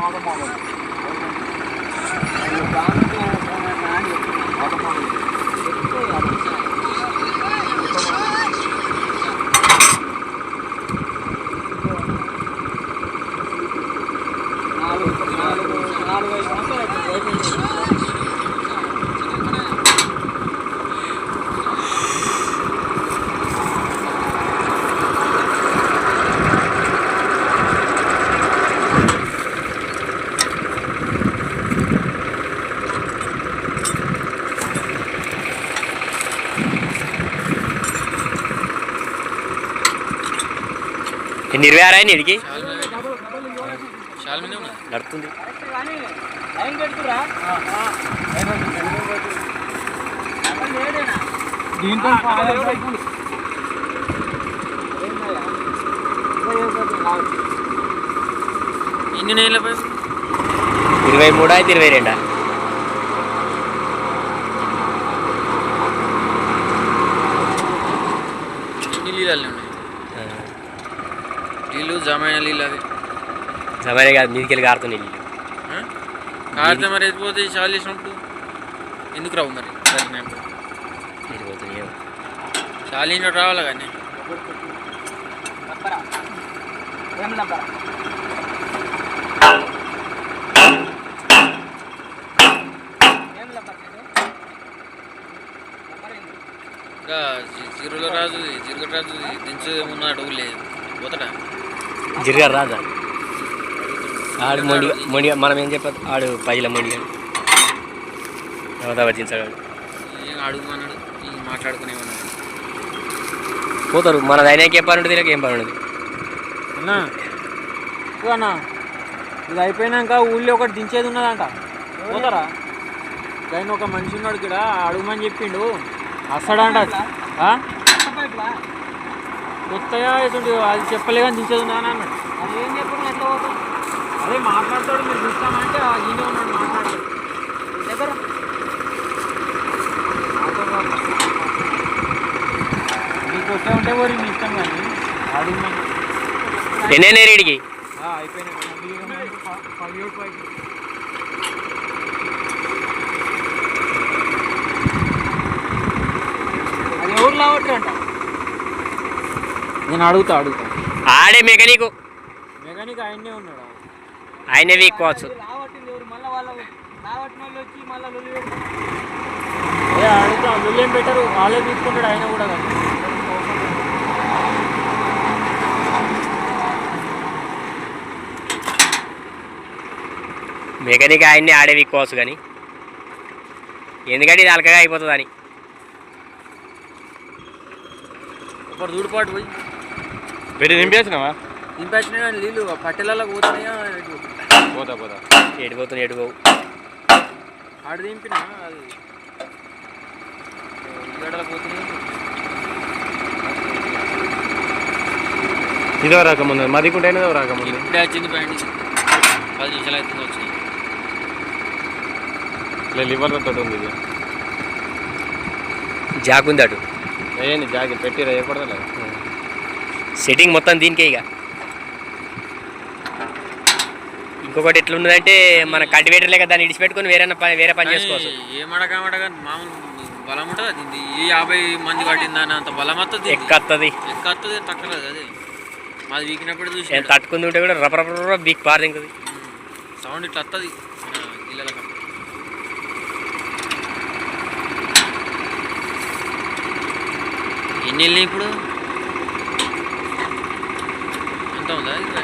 ఎన్ని ఇరవై ఆరు చాలా మంది ఉన్నారు నడుతుంది. ఎన్ని ఇరవై మూడు అయితే ఇరవై రెండా. నీళ్ళు నీళ్ళు జమైన నీళ్ళు కాదు మీదికి వెళ్ళి? కారితే మరి చాలు చేసినప్పుడు ఎందుకు రావు మరి. చాలు రావాలి కానీ? ఇంకా చిరుల రాజు చిరుగట రాజు దించేమున్న అడుగు లేదు. పోతాడా? జిరగారు రాదా ఆడు మొండిగా మొండిగా మనం ఏం చెప్పదు ఆడు పైల మొండిగా. అవతా వర్తించగాడు ఏం అడుగుమన్నాడు? ఈ మాట్లాడుకునేమన్నాడు? పోతారు. మన అయినాకి ఏ పని ఉంటుంది వీళ్ళకి ఏం పని ఉండదు. అన్నా అన్నా ఇది అయిపోయినాక ఊళ్ళో ఒకటి దించేది ఉన్నదంట. పోతారా? దాన్ని ఒక మనిషి ఉన్నాడు ఇక్కడ అడుగుమని చెప్పిండు. వస్తాడంట ఆ? కొత్తగా ఇటువంటి అది చెప్పలే కానీ దించేది ఉన్నదని అన్నాడు అది ఏం చెప్పారు ఎట్లా పోతాం? అదే మాట్లాడతాడు మీరు చూస్తామంటే ఈయన ఉన్నాడు మాట్లాడతాడు. దగ్గర వచ్చే ఉంటే ఇష్టం కానీ. ఎన్నే రేడికి ఆ, పదిహేడు పైకి అది ఎవరు లావట్రీ అంట నేను అడుగుతా అడుగుతా. ఆడే మెకానిక్. మెకానిక్ ఆయన్నే ఉన్నాడు? ఆయనే అడుగుతా లొల్లి ఏం పెట్టరు? వాళ్ళే తీసుకుంటాడు ఆయన కూడా కానీ మెకానిక్ ఆయన్ని ఆడే వీక్కోవచ్చు కానీ ఎందుకంటే ఇది అలకగా అయిపోతుంది అని ఒకటి దూడిపాటు పోయి. పెట్టి నింపేసినావా? దింపేసినా కానీ నీళ్ళు పట్టెలలో పోతున్నాయా? పోతా పోతా. ఎడిపోతుంది ఎడిపోవు ఆడ దింపిన అది. ఉల్లిగడ్డలు పోతున్నాయి? ఇదో రాకముందు మదికుంటేనే రాకముందు ఇప్పుడే వచ్చింది బండి పది నిమిషాలు అవుతుంది వచ్చింది. లివర్ తోటి ఉంది ఇది. జాకుంది అటు. ఏంది జాగి పెట్టిరా ఏ పడదా సెట్టింగ్ మొత్తం దీనికే ఇక. ఇంకొకటి ఎట్లున్నదంటే మన కల్టివేటర్ లేక దాన్ని ఇడిచిపెట్టుకొని వేరే పని వేరే పని చేసుకోవచ్చు. ఏమడకమడక మామూలు బలం ఉంటుంది ఈ యాభై మంది పట్టిందని అంత బలం వస్తుంది ఎక్కత్తది? ఎక్కత్తది తక్కలేదు అదే. మాది వీకినప్పుడు చూసి ఏం తట్టుకుంది ఉంటే కూడా రప రప బీక్ పారింది సౌండ్ ఇట్లా వస్తుంది ఇళ్ళకి ఎన్ని వెళ్ళినాయి ఇప్పుడు? ఎంత ఉందా ఇది?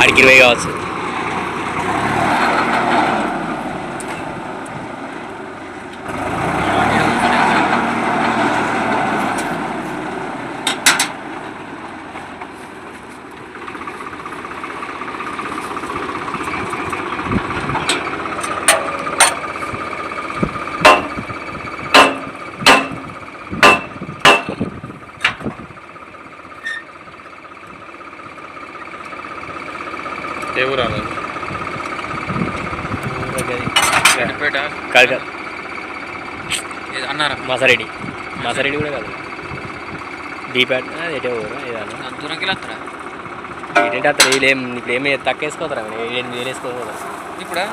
ఆడికి ఇరవై కావచ్చు అది? గడ్డిపేట? కాదు కాదు అన్నారా? మాసారెడ్డి. మాసారెడ్డి. కూడా కాదు. డీ ప్యాట్ ఎటే ఊరు ఏదన్నా దూరంకి వెళ్ళొస్తారా ఏంటంటే అతను వీళ్ళేం ఇప్పుడు ఏమి తక్కువ వేసుకోతారా ఎనిమిది వేలు ఇప్పుడా?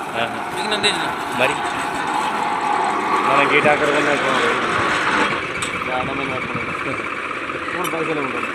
మరి? మన గీట అక్కడ పైసలు ఉంటుంది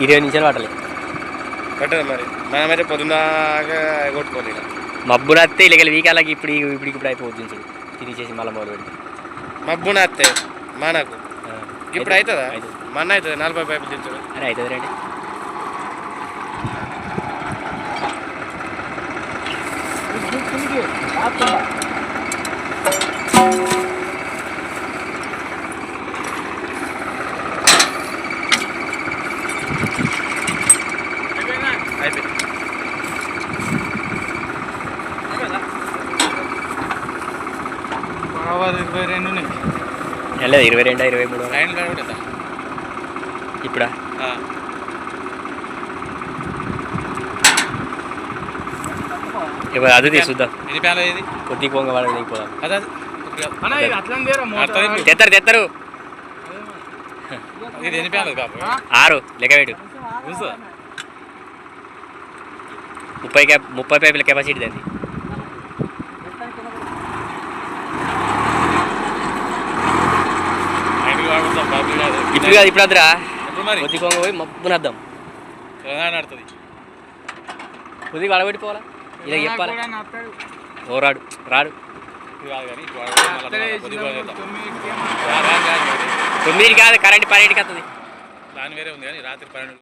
ఇరవై నిమిషాలు పట్టలే. కట్టదు మరి. మనమైతే పొద్దున్నాగా కొట్టుకోవాలి ఇక. మబ్బులు వస్తే ఇలాగ వీకాలకి ఇప్పుడు ఇప్పుడు ఇప్పుడు అయిపోతుంది చూడు. తిరిగేసి మళ్ళీ మొదలు పెడితే. మబ్బున అత్తే మనకు. ఇప్పుడు అవుతుందా. మన అవుతుంది నలభై పైపులు దించడం. అరే అవుతుంది రండి. అయిపోయింది ఇరవై రెండు వెళ్ళలేదు ఇరవై రెండా ఇరవై మూడు? ఇప్పుడా? ఇప్పుడు అది ఇది కొద్ది పొంగ వాళ్ళకి దిగిపోదాం ఆరు లెక్క పెట్టు. ముప్పై క్యాప్ ముప్పై పైపుల కెపాసిటీ దాన్ని ఇప్పుడు కాదు ఇప్పుడు మరి? కొద్ది కొంగ పోయి మబ్బునద్దాం తెలంగాణ ఆడుతుంది. కొద్దిగా వడబెట్టిపోవాలా ఇలా చెప్పాలా? ఓ రాడు. రాడు. తొమ్మిది కాదు కరెంట్ పన్నెండుకి వస్తుంది ప్లాన్ వేరే ఉంది కానీ రాత్రి పన్నెండు